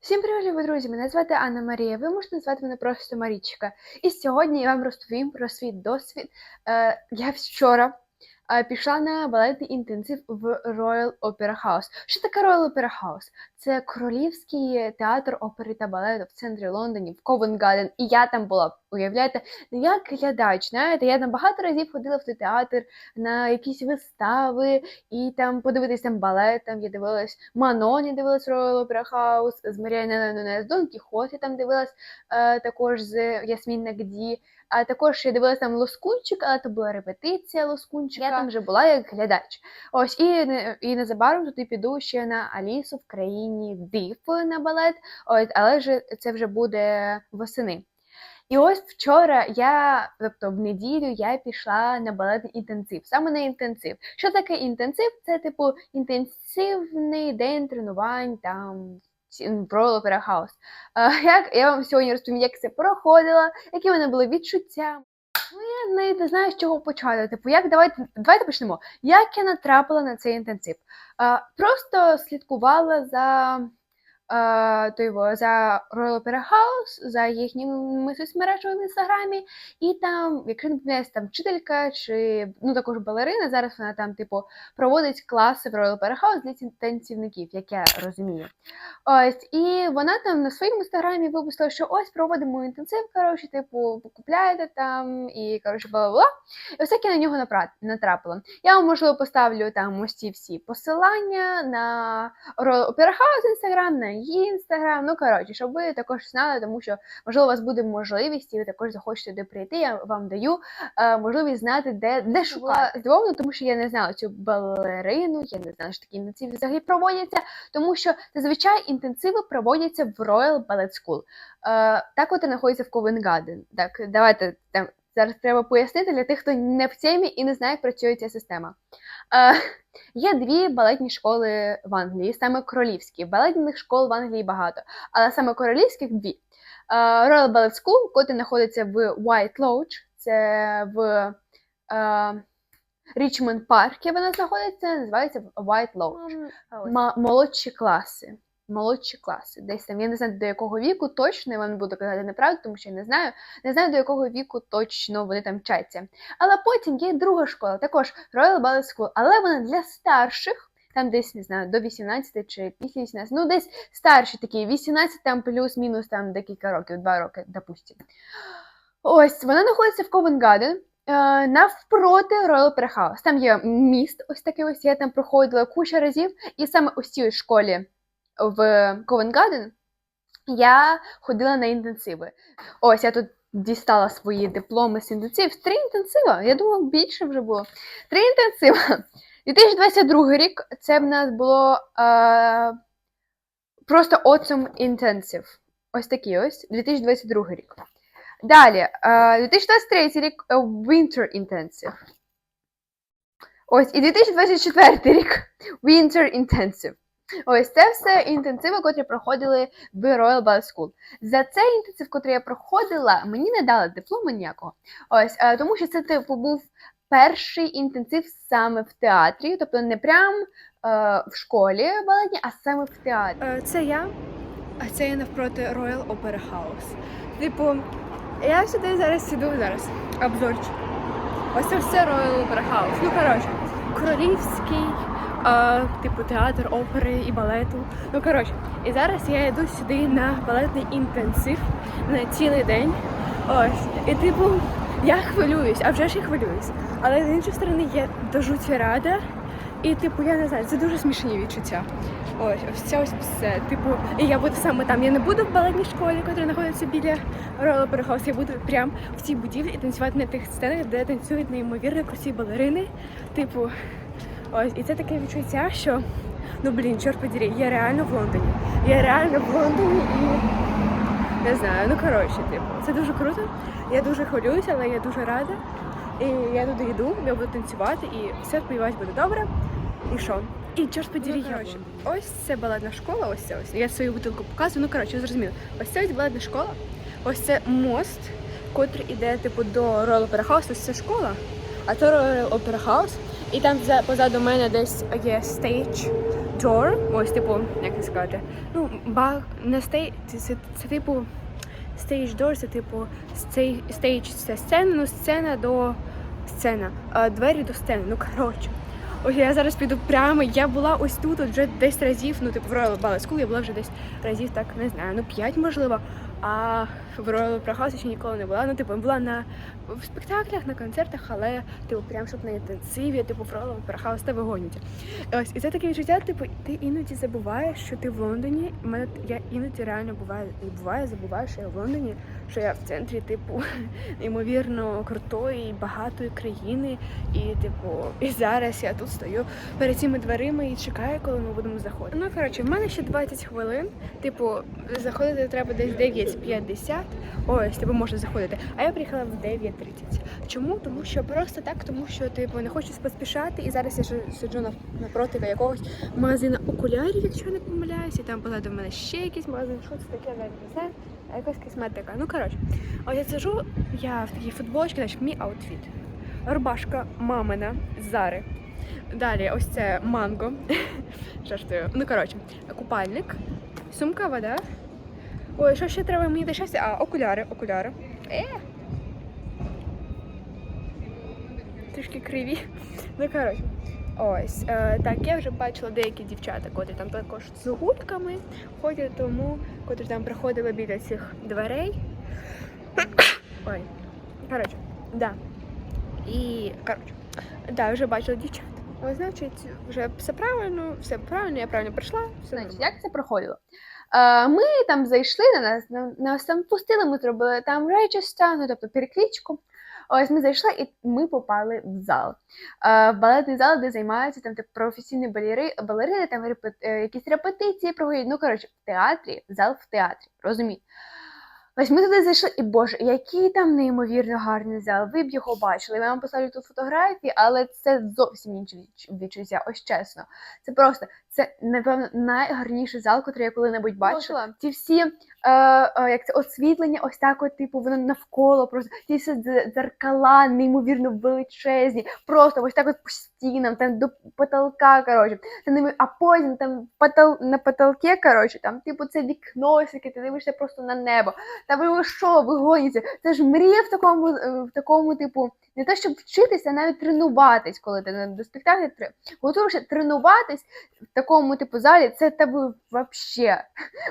Всім привіт, любі друзі! Мене звати Анна Марія. Ви можете назвати мене просто Марічка. І сьогодні я вам розповім про свій досвід. Е, я вчора е, пішла на балетний інтенсив в Royal Opera House. Що таке Royal Opera House? Це королівський театр опери та балету в центрі Лондоні, в Ковент Гарден. І я там була. Уявляєте, як глядач, знаєте, я там багато разів ходила в той театр на якісь вистави і там подивитись там балет. Там я дивилась Манон, я дивилась Royal Opera House, з Маріаною Нунес, Дон Кіхот, я там дивилась е, також з Ясмін Нагді. А також я дивилась там Лоскунчик, але це була репетиція Лоскунчика. Я там вже була як глядач. Ось і, і незабаром туди піду ще на Алісу в країні див на балет. Ось, але це вже буде восени. І ось вчора я, тобто в неділю, я пішла на балетний інтенсив, саме на інтенсив. Що таке інтенсив? Це типу інтенсивний день тренувань там в Royal Opera House. Як я вам сьогодні розповім, як це проходило, які в мене були відчуття. Ну, я не, не знаю, з чого почати. Типу, як давайте, давайте почнемо. Як я натрапила на цей інтенсив? Просто слідкувала за то його, за Royal Opera House, за їхніми соцмережами в інстаграмі, і там, якщо не помиляюсь, там вчителька чи ну також балерина, зараз вона там, типу, проводить класи в Royal Opera House для ці- танцівників, як я розумію. Ось, і вона там на своєму інстаграмі випустила, що ось проводимо інтенсив, коротше, типу, купляєте там і коротше, бла-бла-бла. І ось так я на нього натрапила. Я вам, можливо, поставлю там ось ці всі посилання на Royal Opera House інстаграм, на її інстаграм. Ну, коротше, щоб ви також знали, тому що, можливо, у вас буде можливість, і ви також захочете туди прийти. Я вам даю е, можливість знати, де, де шукати. Здивовано, тому що я не знала цю балерину, я не знала, що такі інтенсиви взагалі проводяться, тому що зазвичай інтенсиви проводяться в Royal Ballet School. Е, так от і знаходиться в Ковен Гарден. Так, давайте там. Зараз треба пояснити для тих, хто не в темі і не знає, як працює ця система. Е, є дві балетні школи в Англії, саме королівські. Балетних школ в Англії багато, але саме королівських дві. Е, Royal Ballet School, котрий знаходиться в White Lodge, це в е, Річмонд Паркі вона знаходиться, називається White Lodge. Молодші класи. Молодші класи. Десь там. Я не знаю до якого віку точно, я вам не буду казати неправду, тому що я не знаю. Не знаю, до якого віку точно вони там вчаться. Але потім є друга школа, також Royal Ballet School, але вона для старших, там десь не знаю, до 18 чи після 18, ну десь старші такі, 18 там плюс-мінус там декілька років, 2 роки, допустимо. Ось, вона знаходиться в Ковен Гарден. Е, навпроти Royal Opera House. Там є міст, ось такий ось я там проходила куча разів, і саме ось цій школі в Ковен Гарден я ходила на інтенсиви. Ось я тут дістала свої дипломи з інтенсив. Три інтенсива. Я думала, більше вже було. Три інтенсива. 2022 рік це в нас було е, просто Autumn Intensive. Ось такий ось 2022 рік. Далі, е, 2023 рік е, Winter Intensive. Ось, і 2024 рік Winter Intensive. Ось це все інтенсиви, котрі проходили в Royal Ballet School. За цей інтенсив, котрий я проходила, мені не дали диплому ніякого. Ось, е, тому що це типу був перший інтенсив саме в театрі, тобто не прям е, в школі балетній, а саме в театрі. Е, Це я, а це я навпроти Royal Opera House. Типу, я сюди зараз сиду зараз. Обзорчик. Ось це все Royal Opera House. Ну, коротше, королівський, е, типу, театр опери і балету. Ну, коротше, і зараз я йду сюди на балетний інтенсив на цілий день. Ось. І типу, я хвилююсь, а вже ж я хвилююсь. Але з іншої сторони, я до жуті рада. І, типу, я не знаю, це дуже смішні відчуття. Ось, ось це ось все. Типу, і я буду саме там. Я не буду в балетній школі, яка знаходиться біля House. Я буду прямо в цій будівлі і танцювати на тих сценах, де танцюють неймовірно круті балерини. Типу, ось, і це таке відчуття, що ну блін, чорт подірі, я реально в Лондоні. Я реально в Лондоні і не знаю, ну коротше, типу, це дуже круто. Я дуже хвилююся, але я дуже рада. І я туди йду, я буду танцювати, і все сподіваюсь буде добре. І що? І чорт подірі, Ну, коротше, ось це балетна школа, ось це ось. Я свою бутилку показую. Ну коротше, ви зрозуміли. Ось це ось балетна школа, ось це мост, котрий іде типу до Royal Opera House, ось це школа, а то Royal Opera House. І там за- позаду мене десь є стейдж, door, ось типу, як це сказати, ну, баг, не стей, це, це, це типу stage door, це типу stage це сцена, ну сцена до сцена, а двері до сцени, ну коротше. Ось я зараз піду прямо. Я була ось тут от вже десь разів, ну типу в Royal Ballet School я була вже десь разів, так не знаю, ну п'ять можливо. А в Royal Opera ще ніколи не була. Ну, типу, була на в спектаклях, на концертах, але типу, прям щоб на інтенсиві, типу, Royal Opera та вигоніться. Ось, і це таке відчуття, типу, ти іноді забуваєш, що ти в Лондоні. Мене я іноді реально буває буває, забуваю, що я в Лондоні, що я в центрі, типу, неймовірно крутої, багатої країни. І, типу, і зараз я тут стою перед цими дверима і чекаю, коли ми будемо заходити. Ну, коротше, в мене ще 20 хвилин. Типу, заходити треба десь 9.50. Ось, типу, можна заходити. А я приїхала в 9.30. Чому? Тому що просто так, тому що типу не хочу поспішати. І зараз я сиджу напроти якогось магазину окулярів, якщо я не помиляюся. І там позаду в мене ще якийсь магазин. Що це таке? Навіть. А якась косметика. Ну коротше, ось я сиджу, я в такій футболочці, значить, мій аутфіт. Рубашка мамина Зари. Далі, ось це манго. Жартую. Ну коротше, купальник, сумка, вода. Ой, що ще треба мені до? А, окуляри, окуляри. Е. Трішки криві. Ну, коротше. Ось. Е, так, я вже бачила деякі дівчата, котрі там також з гульками ходять, тому котрі там приходили біля цих дверей. Ой. Коротше, да. І коротше, да, вже бачила дівчат. Ось, значить, вже все правильно, все правильно, я правильно прийшла, все Значить, нормально. як це проходило? Е, ми там зайшли на нас, на, нас там пустили, ми зробили там речіста, ну тобто перекличку. Ось ми зайшли і ми попали в зал. Е, в балетний зал, де займаються там типу, професійні балери, балерини, там репет, е, якісь репетиції проводять. Ну, коротше, в театрі, зал в театрі, розумієте? Ось ми туди зайшли, і боже, який там неймовірно гарний зал. Ви б його бачили. Я вам поставлю тут фотографії, але це зовсім інше відчуття, ось чесно. Це просто це, напевно, найгарніший зал, який я коли-небудь бачила. Ті всі е, е, як це освітлення, ось так, типу, воно навколо, просто ті дзеркала, неймовірно величезні, просто ось так от по стінам, там до потолка, коротше. Неймо- а потім там потол... на потолке, коротше, там, типу, це вікносики, ти дивишся просто на небо. Та ви що, ви гоніться? Це ж мрія в такому, е, в такому, типу, не те, щоб вчитися, а навіть тренуватись, коли ти до спектаклю тре- готуєшся тренуватись в такому, типу, залі, це тебе вообще,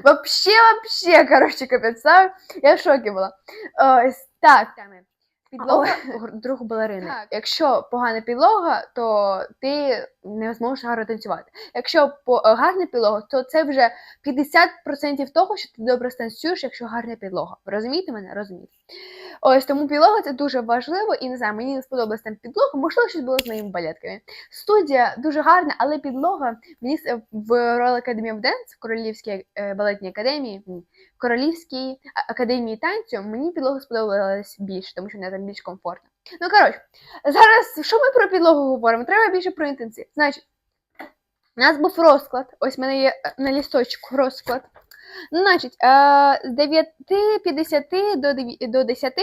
вообще, вообще, коротше, капець. Я в шокі була. Ось так. Підлога другу друг балерини. Якщо погана підлога, то ти не зможеш гарно танцювати. Якщо е, гарна підлога, то це вже 50% того, що ти добре станцюєш, якщо гарна підлога. Розумієте мене? Розумієте. Ось тому підлога це дуже важливо, і не знаю, мені не сподобалась там підлога, можливо, щось було з моїми балетками. Студія дуже гарна, але підлога мені в Royal Academy of Dance, в Королівській е, балетній академії, в Королівській академії танцю, мені підлога сподобалась більше, тому що вона там більш комфортна. Ну коротше, зараз що ми про підлогу говоримо? Треба більше про інтенсив. Значить, у нас був розклад. Ось в мене є е, на лісточку розклад. Значить, е, з 9.50 до, до 10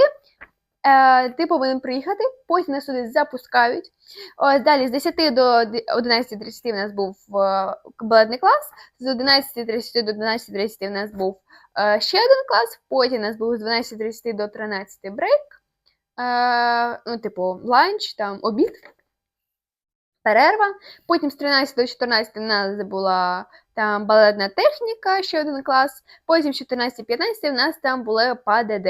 е, ти повинен приїхати, потім нас сюди запускають. Ось далі з 10 до д- 11.30 в нас був балетний клас, з 11.30 до 12.30 в нас був ще один клас, потім у нас був з 12.30 до 13 брейк, е, ну, типу, ланч, там обід, перерва. Потім з 13 до 14 в нас була там балетна техніка, ще один клас. Потім з 14-15 в нас там були ПАДД.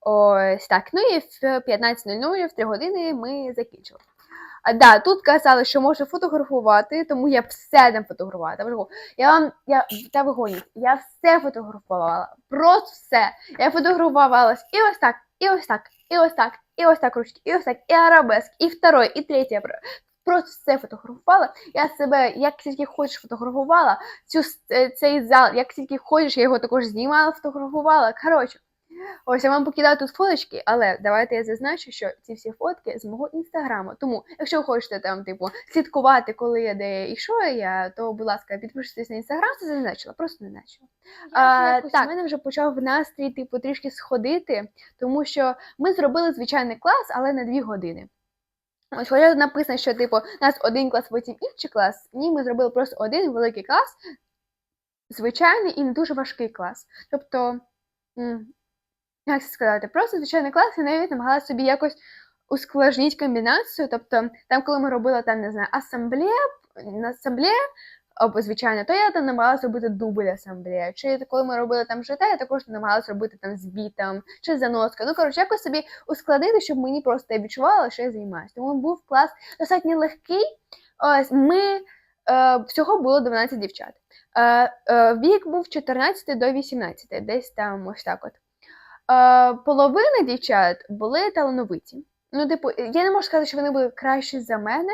Ось так. Ну і в 15.00, в 3 години ми закінчили. А, да, тут казали, що можна фотографувати, тому я все там фотографувала. Я вам, я, та вигоніть, я все фотографувала. Просто все. Я фотографувалась і ось так, і ось так, і ось так, і ось так ручки, і ось так, і арабеск, і второй, третє про- Просто все фотографувала. Я себе як тільки хочеш фотографувала, цю, е, цей зал, як тільки хочеш, я його також знімала, фотографувала. Коротше, ось я вам покидаю тут фоточки, але давайте я зазначу, що ці всі фотки з мого інстаграму. Тому, якщо ви хочете там, типу, слідкувати, коли я де і що я, то, будь ласка, підпишіться на інстаграм, це зазначила, просто не значила. А, так, у мене вже почав настрій, типу, трішки сходити, тому що ми зробили звичайний клас, але на дві години. Ось хоча написано, що типу у нас один клас, потім інший клас. Ні, ми зробили просто один великий клас, звичайний і не дуже важкий клас. Тобто, як це сказати, просто звичайний клас, і навіть намагалася собі якось ускладнити комбінацію. Тобто, там, коли ми робили там, не знаю, асамблея, асамблея, або звичайно, то я там намагалася робити дубль асамблея. Чи коли ми робили там життя, я також намагалася робити там з чи заноска. Ну, коротше, якось собі ускладнити, щоб мені просто я відчувала, що я займаюся. Тому був клас достатньо легкий. Ось ми е, всього було 12 дівчат. Е, е, вік був 14 до 18, десь там ось так от. Е, половина дівчат були талановиті. Ну, типу, я не можу сказати, що вони були кращі за мене.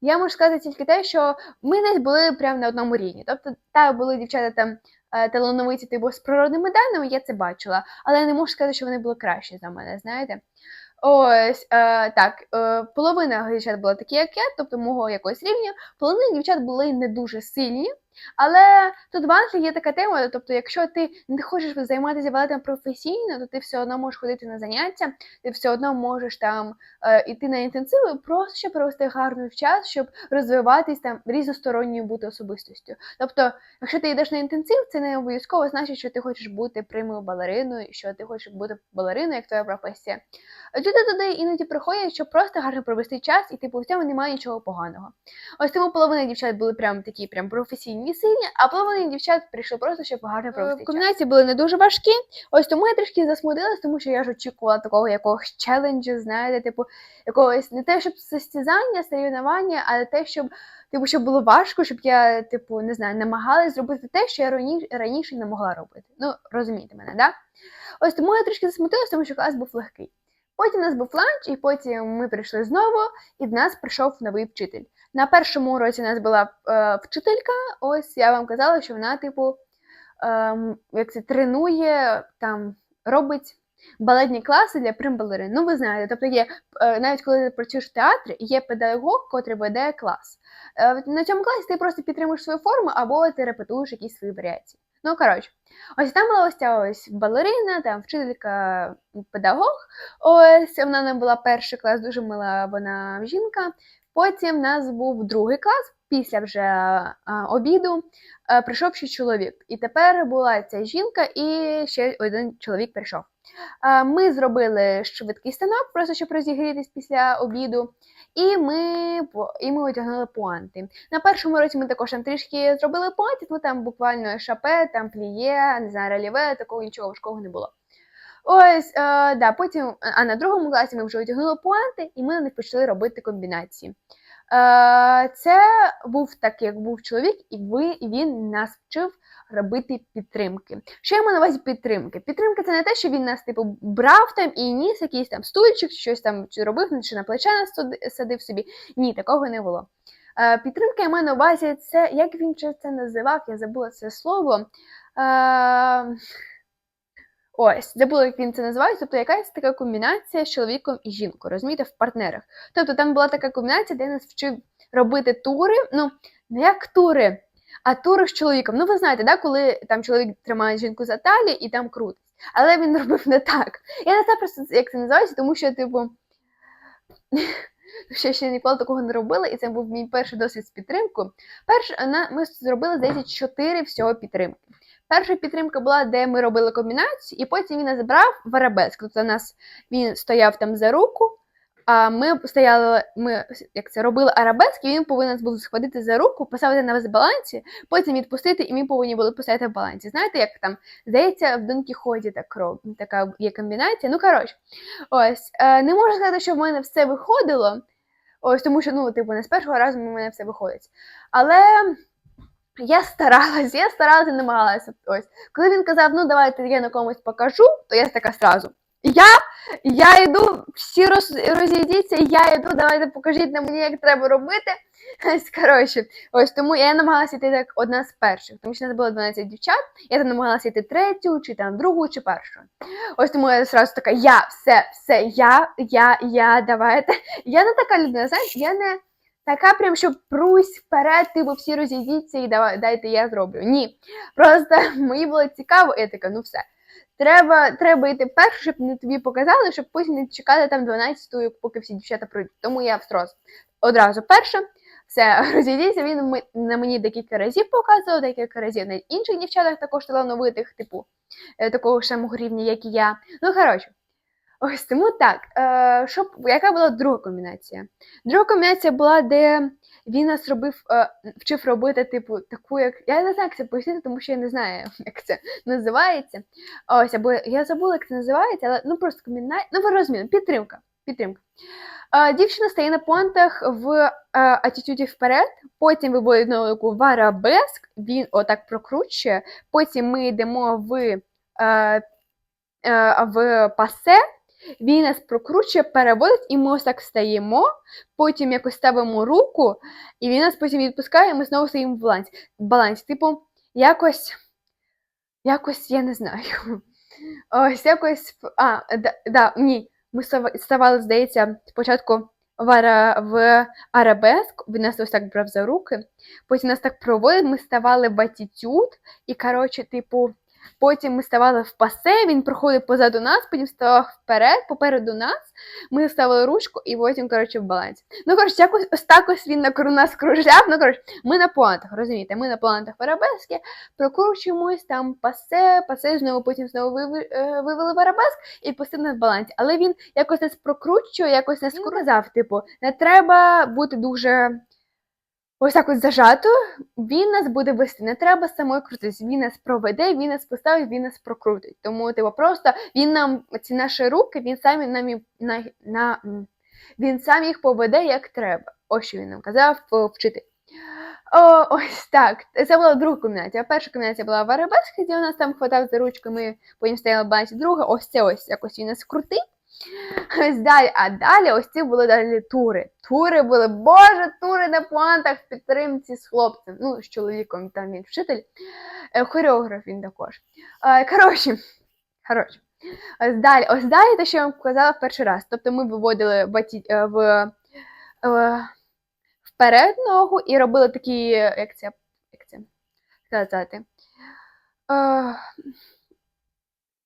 Я можу сказати тільки те, що ми десь були прямо на одному рівні. Тобто, та були дівчата там е, талановиті, типу, з природними даними, я це бачила, але я не можу сказати, що вони були кращі за мене, знаєте. Ось е, так, е, половина дівчат була такі, як я, тобто мого якогось рівня. Половина дівчат були не дуже сильні. Але тут в Англії є така тема, тобто, якщо ти не хочеш займатися балетом професійно, то ти все одно можеш ходити на заняття, ти все одно можеш там е, іти на інтенсиви, просто щоб провести гарний час, щоб розвиватись там різносторонньою бути особистістю. Тобто, якщо ти йдеш на інтенсив, це не обов'язково значить, що ти хочеш бути прямою балериною, що ти хочеш бути балериною, як твоя професія. Люди туди іноді приходять, щоб просто гарно провести час, і типу в цьому немає нічого поганого. Ось тому половина дівчат були прям такі прям професійні, сильні, а половина дівчат прийшли просто, щоб гарно провести час. Комбінації були не дуже важкі. Ось тому я трішки засмутилась, тому що я ж очікувала такого якогось челенджу, знаєте, типу, якогось не те, щоб состязання, соревнування, але те, щоб. Типу, щоб було важко, щоб я, типу, не знаю, намагалась зробити те, що я раніше, раніше не могла робити. Ну, розумієте мене, да? Ось тому я трішки засмутилась, тому що клас був легкий. Потім у нас був ланч, і потім ми прийшли знову, і до нас прийшов новий вчитель. На першому уроці у нас була е, вчителька. Ось я вам казала, що вона, типу, е, як це тренує, там робить балетні класи для примбалерин. Ну, ви знаєте, тобто є е, навіть коли ти працюєш в театрі, є педагог, котрий веде клас. Е, на цьому класі ти просто підтримуєш свою форму або ти репетуєш якісь свої варіації. Ну, коротше, ось там була ось ця ось балерина, там вчителька, педагог. Ось вона не була перший клас, дуже мила вона жінка. Потім в нас був другий клас, після вже обіду а, прийшов ще чоловік. І тепер була ця жінка, і ще один чоловік прийшов. А, ми зробили швидкий станок, просто щоб розігрітись після обіду. І ми і ми одягнули пуанти. На першому році ми також там трішки зробили пуанти, ну там буквально шапе, там пліє, не знаю, реліве, такого нічого важкого не було. Ось, е, да, потім, а на другому класі ми вже одягнули пуанти, і ми них почали робити комбінації. Е, це був так, як був чоловік, і ви, він нас вчив робити підтримки. Що я маю на увазі підтримки? Підтримки це не те, що він нас типу брав там і ніс якийсь там стульчик, щось там чи робив, чи на плече нас садив собі. Ні, такого не було. Е, підтримка я маю на увазі, це як він це називав, я забула це слово. Е, Ось, забула, як він це називає, тобто якась така комбінація з чоловіком і жінкою, розумієте, в партнерах. Тобто там була така комбінація, де нас вчив робити тури, ну, не як тури, а тури з чоловіком. Ну, ви знаєте, да, коли там чоловік тримає жінку за талію і там крутить. Але він робив не так. Я не знаю просто, як це називається, тому що, типу, ще ще ніколи такого не робила, і це був мій перший досвід з підтримкою. Перш ми зробили, здається, чотири всього підтримки. Перша підтримка була, де ми робили комбінацію, і потім він нас брав в арабеск. Тобто нас він стояв там за руку, а ми стояли, ми як це робили арабеск, і він повинен був схватити за руку, поставити на балансі, потім відпустити, і ми повинні були поставити в балансі. Знаєте, як там здається, в Дон Кіхоті так роб, така є комбінація. Ну, коротше, ось е, не можу сказати, що в мене все виходило. Ось тому що ну, типу, не з першого разу в мене все виходить. Але. Я старалась, я старалася і намагалася. Ось. Коли він казав, ну давайте я на комусь покажу, то я така сразу. Я я йду, всі роз, розійдіться, я йду, давайте покажіть на мені, як треба робити. Ось, коротше, ось тому я намагалася йти так одна з перших, тому що нас було 12 дівчат, я там намагалася йти третю, чи там другу, чи першу. Ось тому я одразу така, я, все, все, я, я, я, давайте. Я не така людина, знаєш, я не. Така прям, що прусь вперед, типу всі розійдіться і давай, дайте я зроблю. Ні. Просто мені було цікаво, я така, ну все. Треба, треба йти перше, щоб не тобі показали, щоб потім не чекати там 12 поки всі дівчата прийдуть. Тому я втрос одразу перша. Все, розійдіться, він на мені декілька разів показував, декілька разів на інших дівчатах також талановитих, типу, е, такого ж самого рівня, як і я. Ну, коротше, ось тому так. Е, що, б- яка була друга комбінація? Друга комбінація була, де він нас робив, е, вчив робити, типу, таку, як. Я не знаю, як це пояснити, тому що я не знаю, як це називається. Ось, або я забула, як це називається, але ну просто комбінація. Ну, ви розумієте, підтримка. Підтримка. Е, дівчина стає на понтах в е, атітюді вперед, потім виводить на таку в він отак прокручує, потім ми йдемо в, е, е, в пасе, він нас прокручує, переводить, і ми ось так стаємо, потім якось ставимо руку, і він нас потім відпускає, і ми знову стоїмо в балансі. В балансі. Типу, якось, якось, я не знаю. Ось якось. А, да, да, ні. Ми ставали, здається, спочатку в, в арабеск, він нас ось так брав за руки, потім нас так проводив, ми ставали в атітюд, і, коротше, типу, потім ми ставали в пасе, він проходив позаду нас, потім ставав вперед, попереду нас, ми ставили ручку і потім, коротше, в балансі. Ну, коротше, якось ось так ось він на нас кружляв. Ну, коротше, ми на плантах, розумієте, ми на плантах в арабескі, прокручуємось, там пасе, пасе, знову потім знову е, вивели в арабеск і пустив нас в балансі. Але він якось нас прокручує, якось нас сказав, типу, не треба бути дуже ось так от зажато, він нас буде вести, не треба самою крутитись. Він нас проведе, він нас поставить, він нас прокрутить. Тому, типу, просто він нам ці наші руки, він сам нам на, на він сам їх поведе як треба. Ось що він нам казав вчитель. О, ось так. Це була друга комбінація. Перша комбінація була в арабескі, де у нас там хватав за ручку, ми потім стояли балансі. Друга, ось це ось якось він нас крутив. Ось далі, а далі ось ці були далі тури. Тури були, боже, тури на плантах в підтримці з хлопцем. Ну, з чоловіком, там він вчитель, Е, хореограф він також. Е, Коротше, коротше. Ось далі, ось далі те, що я вам казала перший раз. Тобто ми виводили баті, е, в, вперед ногу і робили такі, як це, як це сказати.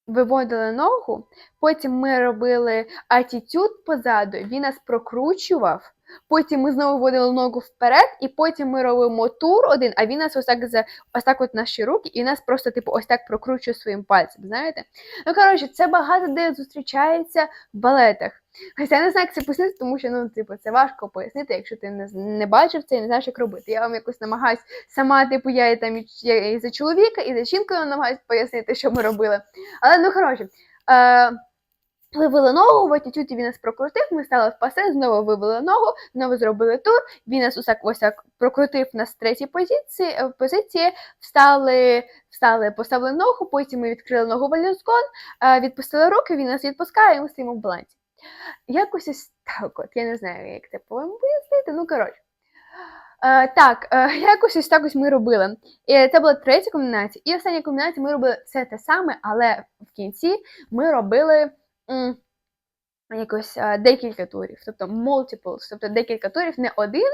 Виводили ногу, потім ми робили атітюд позаду, він нас прокручував. Потім ми знову вводили ногу вперед, і потім ми робимо тур один, а він нас ось так за ось так от наші руки, і нас просто типу ось так прокручує своїм пальцем. Знаєте? Ну коротше, це багато де зустрічається в балетах. Ось я не знаю, як це пояснити, тому що ну, типу, це важко пояснити, якщо ти не, не бачив це і не знаєш, як робити. Я вам якось намагаюсь сама, типу, я і там і за чоловіка, і за жінкою намагаюсь пояснити, що ми робили. Але ну коротше. Е, Вивели ногу, в атітюді він нас прокрутив, ми стали в пасе, знову вивели ногу, знову зробили тур. Він нас усак ось прокрутив нас з третій позиції, е, позиції, встали, встали, поставили ногу, потім ми відкрили ногу в альоскон, е, відпустили руки, він нас відпускає, і ми стоїмо в балансі. Якось ось так от, я не знаю, як це повинно пояснити, ну коротше. Е, так, е, якось ось так ось ми робили. І це була третя комбінація. І остання комбінація ми робили все те саме, але в кінці ми робили якось е, декілька турів, тобто multiples, тобто декілька турів, не один.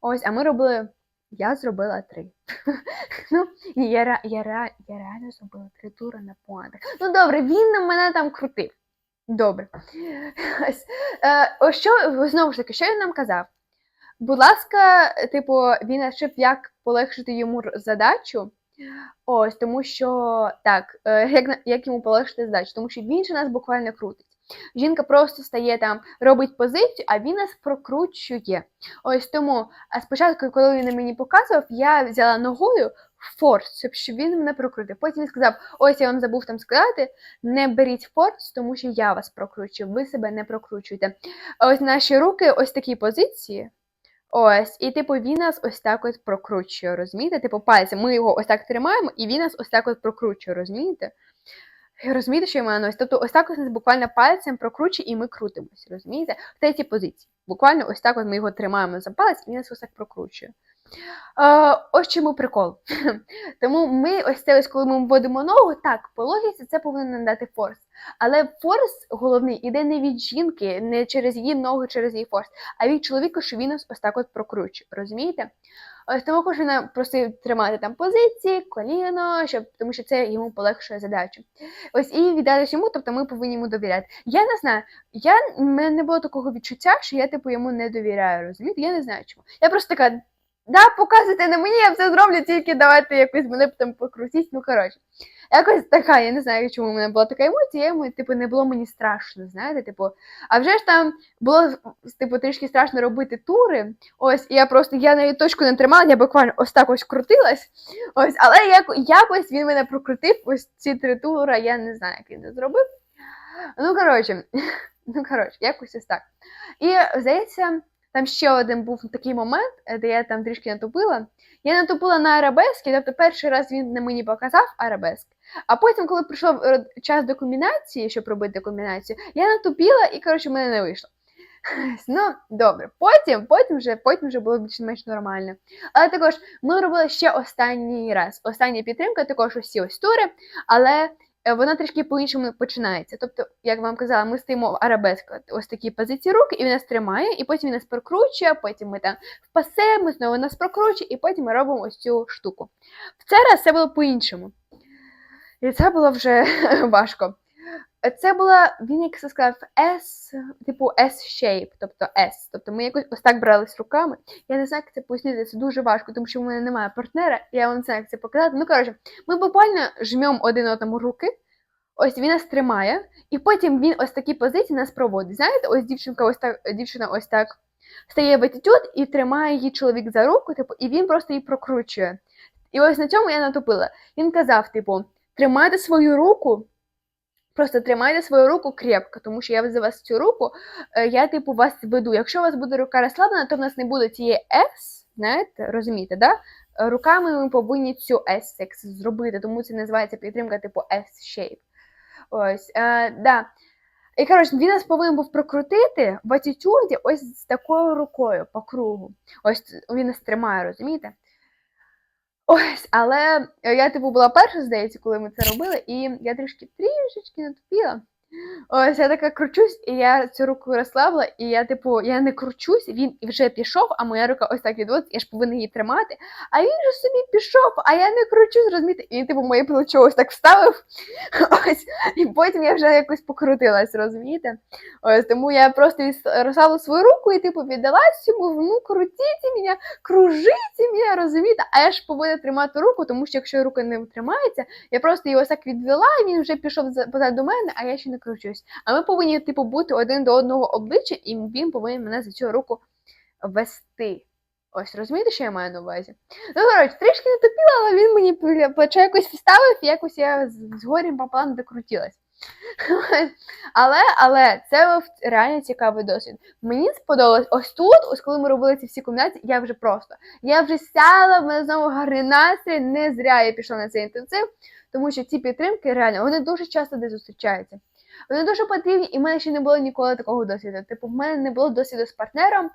Ось, а ми робили. Я зробила три. ну, я, я, я реально зробила три тури на пуантах. Ну добре, він на мене там крутив. Добре. Ось, е, ось що, знову ж таки, що він нам казав? Будь ласка, типу, він навчив, як полегшити йому задачу. Ось, тому що так, е, як, як йому полегшити задачу, тому що він же нас буквально крутить. Жінка просто стає там, робить позицію, а він нас прокручує. Ось тому, а спочатку, коли він мені показував, я взяла ногою форс, щоб він мене прокрутив. Потім він сказав: ось я вам забув там сказати, не беріть форс, тому що я вас прокручую, ви себе не прокручуєте. Ось наші руки, ось такі позиції. Ось, і типу він нас ось так от прокручує, розумієте? Типу пальцем, ми його ось так тримаємо, і він нас ось так от прокручує, розумієте? Розумієте, що я маю увазі? Тобто ось так ось нас буквально пальцем прокручує, і ми крутимося, розумієте? В третій позиції. Буквально ось так от ми його тримаємо за палець, і він нас ось так прокручує. Ось чому прикол. Тому ми ось це ось, коли ми вводимо ногу, так, по логіці це повинен надати форс. Але форс головний іде не від жінки, не через її ногу, через її форс, а від чоловіка, що він ось так от прокручує. Розумієте? Ось тому кожен нам просив тримати там позиції, коліно, щоб тому що це йому полегшує задачу. Ось і віддати йому, тобто ми повинні йому довіряти. Я не знаю, я мене не було такого відчуття, що я типу йому не довіряю. Розумієте? Я не знаю чому. Я просто така. Да, показуйте на мені, я все зроблю, тільки давайте якось мене там покрутіть. Ну коротше, якось така, я не знаю, чому в мене була така емоція, йому, типу, не було мені страшно, знаєте, типу. А вже ж там було типу трішки страшно робити тури. Ось, і я просто я навіть точку не тримала, я буквально ось так ось крутилась. Ось, але як, якось він мене прокрутив, ось ці три тура, я не знаю, як він це зробив. Ну, коротше, ну, коротше, якось ось так. І здається, там ще один був такий момент, е, де я там трішки натупила. Я натупила на арабески, тобто перший раз він на мені показав арабеск. А потім, коли прийшов е, час до комбінації, щоб робити комбінацію, я натупіла і, коротше, в мене не вийшло. Ну, добре. Потім, потім вже, потім вже було більш-менш нормально. Але також ми робили ще останній раз. Остання підтримка, також усі ось тури, але вона трішки по-іншому починається. Тобто, як вам казала, ми стоїмо в арабеску, ось такі позиції рук, і він нас тримає, і потім він нас прокручує, потім ми там впасемо, знову нас прокручує, і потім ми робимо ось цю штуку. В цей раз це було по-іншому. І це було вже важко. Це була, він як сказав, S, типу S-shape, тобто S. Тобто ми якось ось так брались руками. Я не знаю, як це пояснити, це дуже важко, тому що в мене немає партнера, я вам не знаю, як це показати. Ну, коротше, ми буквально жмемо один одному руки, ось він нас тримає, і потім він ось такі позиції нас проводить. Знаєте, ось дівчинка ось так, дівчина ось так стає в і тримає її чоловік за руку, типу, і він просто її прокручує. І ось на цьому я натопила. Він казав, типу, тримайте свою руку. Просто тримайте свою руку крепко, тому що я за вас цю руку, е, я типу вас веду. Якщо у вас буде рука розслаблена, то в нас не буде цієї S, знаєте, розумієте, да? Руками ми повинні цю S зробити, тому це називається підтримка типу S-shape. Ось, е, да. І коротше, він нас повинен був прокрутити в атітюді ось з такою рукою по кругу. Ось він нас тримає, розумієте? Ось, але я, типу, була перша, здається, коли ми це робили, і я трішки трішечки натупіла. Ось я така кручусь, і я цю руку розслабила, і я, типу, я не кручусь, він вже пішов, а моя рука ось так відводить, я ж повинна її тримати. А він же собі пішов, а я не кручусь, розумієте? І він, типу, моє плечо ось так вставив. Ось, і потім я вже якось покрутилась, розумієте? Ось тому я просто розслабила свою руку і, типу, віддалась йому, ну крутіть мене, кружіть мене, розумієте? А я ж повинна тримати руку, тому що якщо рука не тримається, я просто його ось так відвела, і він вже пішов за- позаду мене, а я ще не кручусь. А ми повинні, типу, бути один до одного обличчя, і він повинен мене за цю руку вести. Ось, розумієте, що я маю на увазі? Ну, коротше, трішки не топіла, але він мені плече якось вставив, і якось я з горем пополам докрутилась. але, але це реально цікавий досвід. Мені сподобалось ось тут, ось коли ми робили ці всі комбінації, я вже просто. Я вже сяла, в мене знову гарний настрій, не зря я пішла на цей інтенсив, тому що ці підтримки реально вони дуже часто де зустрічаються. Вони дуже потрібні, і в мене ще не було ніколи такого досвіду. Типу, в мене не було досвіду з партнером.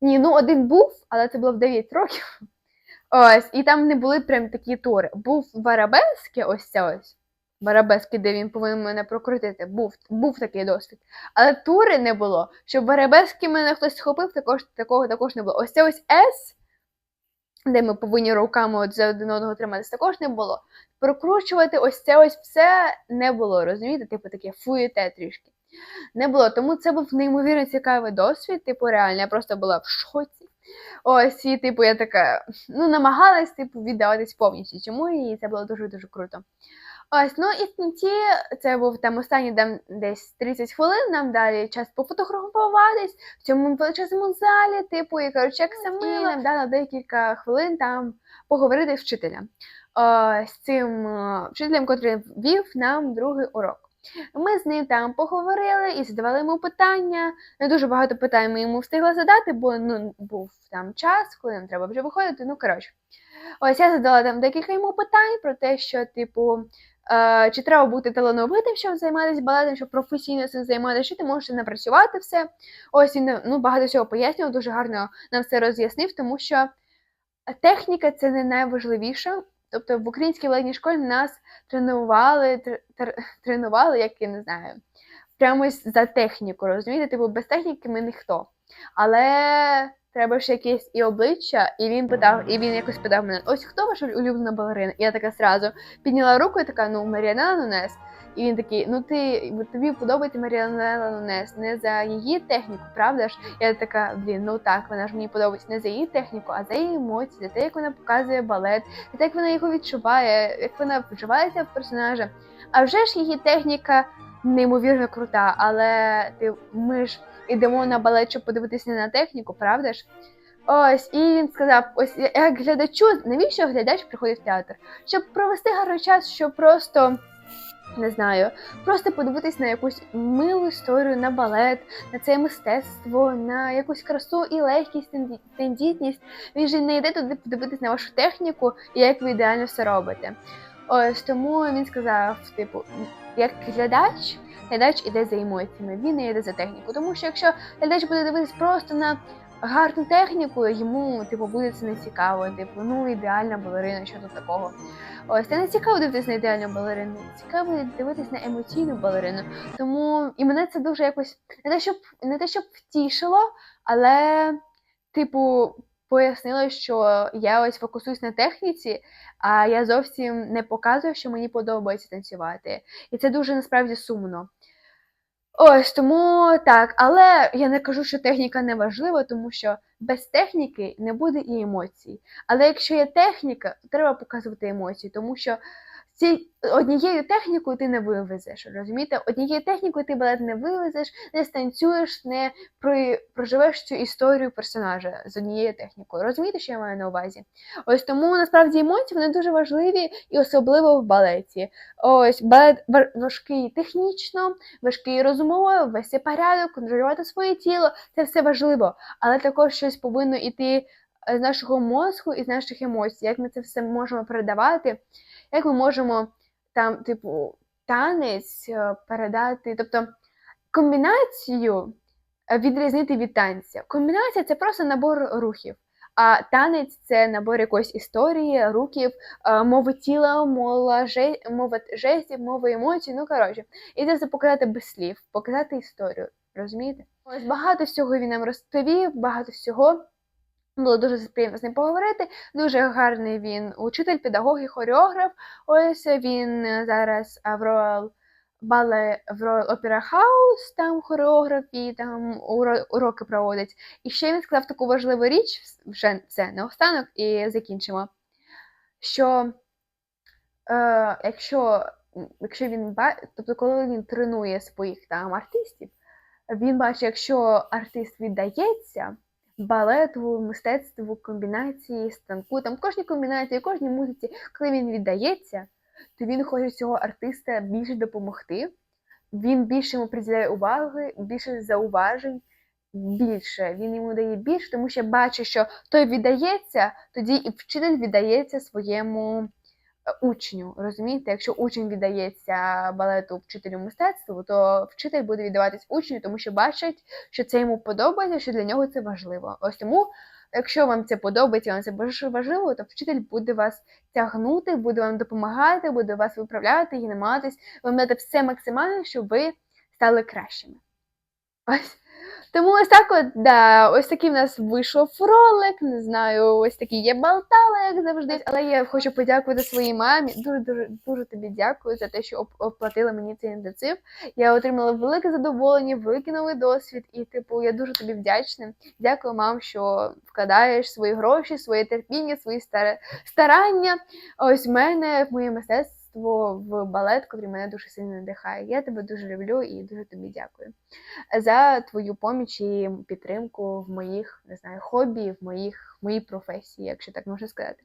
Ні, ну один був, але це було в 9 років. Ось, і там не були прям такі тури. Був в арабески, ось це ось. В арабески, де він повинен мене прокрутити. Був, був такий досвід. Але тури не було. Щоб в арабески мене хтось схопив, також, такого також не було. Ось це ось S, де ми повинні руками от за один одного триматися, також не було. Прокручувати ось це ось все не було, розумієте? Типу таке фуєте трішки. Не було. Тому це був неймовірно цікавий досвід. Типу, реально, я просто була в шоці. Ось, і типу, я така, ну, намагалась, типу, віддаватись повністю чому, і це було дуже-дуже круто. Ось, ну і в кінці це був там останні там, десь 30 хвилин, нам дали час пофотографуватись в цьому величезному залі, типу, і коротше, як все мило. І нам дали декілька хвилин там поговорити з вчителем. Е, з цим е, вчителем, котрий вів нам другий урок. Ми з ним там поговорили і задавали йому питання. Не дуже багато питань ми йому встигли задати, бо ну, був там час, коли нам треба вже виходити. Ну, коротше. Ось я задала там декілька йому питань про те, що, типу, чи треба бути талановитим, щоб займатися балетом, щоб професійно цим займатися, чи ти можеш напрацювати все. Ось він ну, багато всього пояснював, дуже гарно нам все роз'яснив, тому що техніка це не найважливіше. Тобто в українській балетній школі нас тренували, тр- тр- тренували, як я не знаю, прямо за техніку, розумієте? Типу, без техніки ми ніхто. Але треба ще якесь і обличчя, і він питав, і він якось питав мене: ось хто ваша улюблена балерина? І я така зразу підняла руку і така, ну Маріана Нунес. І він такий, ну ти тобі подобається Маріана Нунес не за її техніку, правда ж? Я така, блін, ну так, вона ж мені подобається не за її техніку, а за її емоції, за те, як вона показує балет, за те, як вона його відчуває, як вона вживається в персонажа. А вже ж її техніка неймовірно крута, але ти ми ж ідемо на балет, щоб подивитися на техніку, правда ж? Ось, і він сказав: ось як глядачу, навіщо глядач приходить в театр? Щоб провести гарний час, щоб просто. Не знаю, просто подивитись на якусь милу історію, на балет, на це мистецтво, на якусь красу і легкість, тенді- тендітність. Він же не йде туди подивитись на вашу техніку і як ви ідеально все робите. Ось тому він сказав: типу, як глядач, глядач іде за емоціями, він не йде за техніку. Тому що якщо глядач буде дивитись просто на гарну техніку, йому типу буде це не цікаво. Типу, ну ідеальна балерина, що тут такого. Ось це не цікаво дивитись на ідеальну балерину, цікаво дивитись на емоційну балерину. Тому і мене це дуже якось не те, щоб не те, щоб втішило, але, типу, пояснило, що я ось фокусуюсь на техніці, а я зовсім не показую, що мені подобається танцювати. І це дуже насправді сумно. Ось тому так, але я не кажу, що техніка не важлива, тому що без техніки не буде і емоцій. Але якщо є техніка, то треба показувати емоції, тому що ці однією технікою ти не вивезеш. Розумієте? Однією технікою ти балет не вивезеш, не станцюєш, не про- проживеш цю історію персонажа з однією технікою. Розумієте, що я маю на увазі? Ось тому насправді емоції вони дуже важливі і особливо в балеті. Ось балет ва- важкий технічно, важкий розумово, вести порядок, контролювати своє тіло. Це все важливо, але також щось повинно йти е, з нашого мозку і з наших емоцій. Як ми це все можемо передавати, як ми можемо там, типу, танець е, передати, тобто комбінацію е, відрізнити від танця. Комбінація це просто набор рухів. А танець це набор якоїсь історії, рухів, е, мови тіла, мова, мова жестів, мова емоцій. Ну коротше, і це все показати без слів, показати історію. Розумієте? Ось багато всього він нам розповів, багато всього. Було дуже приємно з ним поговорити. Дуже гарний він учитель, педагог і хореограф. Ось він зараз в Royal Ballet, в Royal Opera House, там хореограф і там уроки проводить. І ще він сказав таку важливу річ, вже це наостанок, і закінчимо. Що е, якщо, якщо він тобто, коли він тренує своїх там артистів, він бачить, якщо артист віддається балету, мистецтву, комбінації, станку, там кожній комбінації, кожній музиці, коли він віддається, то він хоче цього артиста більше допомогти. Він більше йому приділяє уваги, більше зауважень, більше. Він йому дає більше, тому що бачить, що той віддається, тоді і вчитель віддається своєму учню. Розумієте, якщо учень віддається балету вчителю мистецтву, то вчитель буде віддаватись учню, тому що бачить, що це йому подобається, що для нього це важливо. Ось тому, якщо вам це подобається, вам це важливо, то вчитель буде вас тягнути, буде вам допомагати, буде вас виправляти і намагатись вам дати все максимально, щоб ви стали кращими. Ось. Тому ось так от, да, ось такий в нас вийшов ролик, не знаю, ось такий є балтала, як завжди. Але я хочу подякувати своїй мамі. Дуже дуже тобі дякую за те, що оплатила мені цей інтенсив. Я отримала велике задоволення, великий новий досвід, і типу я дуже тобі вдячна. Дякую, мам, що вкладаєш свої гроші, своє терпіння, свої стара- старання. Ось в мене в моє мистецтво в балет, який мене дуже сильно надихає. Я тебе дуже люблю і дуже тобі дякую за твою поміч і підтримку в моїх не знаю, хобі, в моїх в моїй професії, якщо так можна сказати.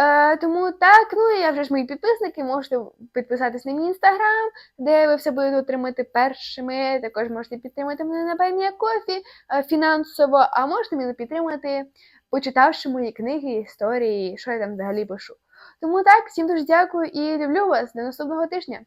Е, тому так, ну я вже ж мої підписники, можете підписатись на мій інстаграм, де ви все будете отримати першими. Також можете підтримати мене на Баймія Кофі фінансово, а можете мене підтримати, почитавши мої книги, історії, що я там взагалі пишу. Тому так, всім дуже дякую і люблю вас до наступного тижня.